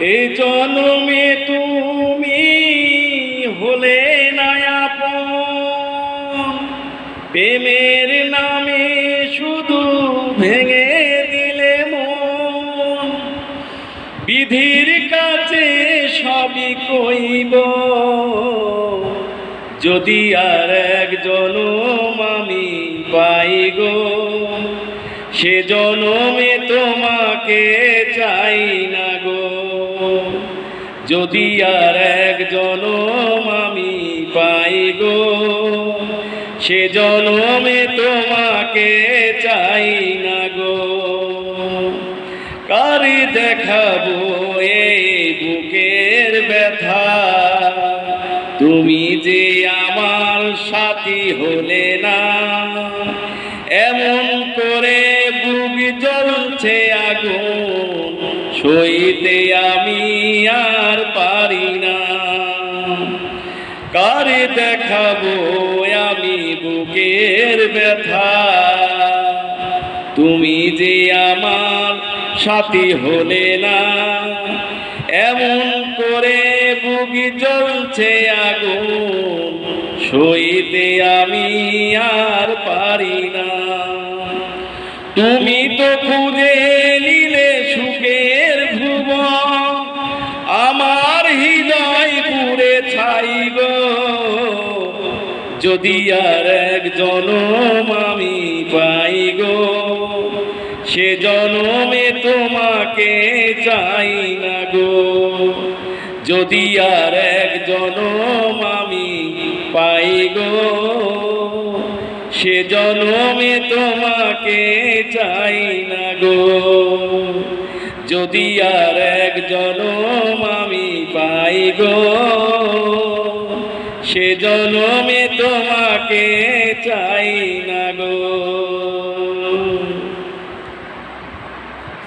এই জন্মে তুমি হলে নায়াপন। প্রেমের নামে শুধু ভেঙে দিলে মন। বিধির কাছে সবই কইব। যদি আর এক জনম আমি পাই গো, সে জনমে তোমাকে চাই না। যদি আর এক জনম আমি পাই গো, সে জনমে তোমাকে চাই না গো। কারি দেখাবো এই বুকের ব্যথা, তুমি যে আমার সাথী হলে না। এমন করে বুক জ্বলছে আগুন সইতে আমি আর পারি না। কারে দেখাবো আমি বুকের ব্যথা? তুমি যে আমার সাথী হলে না, এমন করে বুক জ্বলছে আগুন। সইতে আমি আর পারি না। তুমি গো, যদি আর এক জনম আমি পাই গো, সে জনমে তোমাকে চাই না গো। যদি আর এক জনম আমি পাই গো, সে জনমে তোমাকে চাই না গো। যদি আর এক জনম আমি পাই গো সে জনমে তোমাকে চাই না